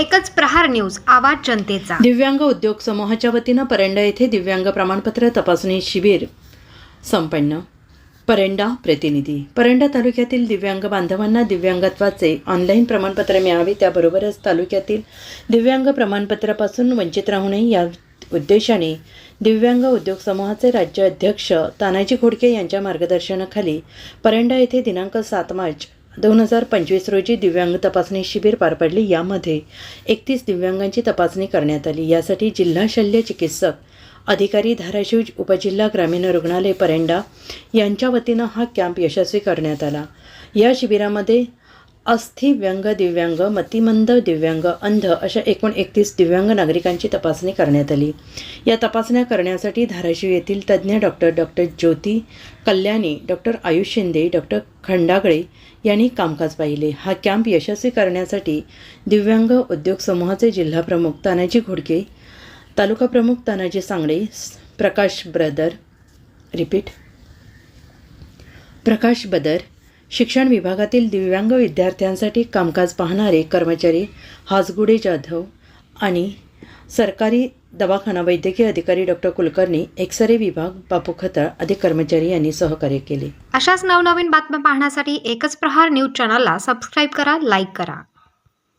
एकच प्रहार न्यूज आवाज जनतेचा. दिव्यांग उद्योग समूहाच्या वतीनं परंडा येथे दिव्यांग प्रमाणपत्र तपासणी शिबिर संपन्न. परंडा प्रतिनिधी. परंडा तालुक्यातील दिव्यांग बांधवांना दिव्यांगत्वाचे ऑनलाईन प्रमाणपत्र मिळावे त्याबरोबरच तालुक्यातील दिव्यांग प्रमाणपत्रापासून वंचित राहू नये या उद्देशाने दिव्यांग उद्योग समूहाचे राज्य अध्यक्ष तानाजी खोडके यांच्या मार्गदर्शनाखाली परंडा येथे दिनांक सात मार्च दोन हजार पंचवीस रोजी दिव्यांग तपासणी शिबिर पार पडले. यामध्ये एकतीस दिव्यांगांची तपासणी करण्यात आली. यासाठी जिल्हा शल्य चिकित्सक अधिकारी धाराशिव उपजिल्हा ग्रामीण रुग्णालय परेंडा यांच्या वतीनं हा कॅम्प यशस्वी करण्यात आला. या शिबिरामध्ये अस्थि व्यंग दिव्यांग मतिमंद दिव्यांग अंध अशा एकूण एकतीस दिव्यांग नागरिकांची तपासणी करण्यात आली. या तपासण्या करण्यासाठी धाराशिव येथील तज्ज्ञ doctor doctor Jyoti Kalyani doctor Ayush Shinde doctor Khandagale यांनी कामकाज पाहिले. हा कॅम्प यशस्वी करण्यासाठी दिव्यांग उद्योग समूहाचे जिल्हाप्रमुख तानाजी घोडके तालुका प्रमुख तानाजी सांगडे प्रकाश ब्रदर रिपीट प्रकाश बदर शिक्षण विभागातील दिव्यांग विद्यार्थ्यांसाठी कामकाज पाहणारे कर्मचारी हासगुडे जाधव आणि सरकारी दवाखाना वैद्यकीय अधिकारी डॉक्टर कुलकर्णी एक्सरे विभाग बापू खतळ आदी कर्मचारी यांनी सहकार्य केले. अशाच नवनवीन बातम्या पाहण्यासाठी एकच प्रहार न्यूज चॅनलला सबस्क्राईब करा लाईक करा.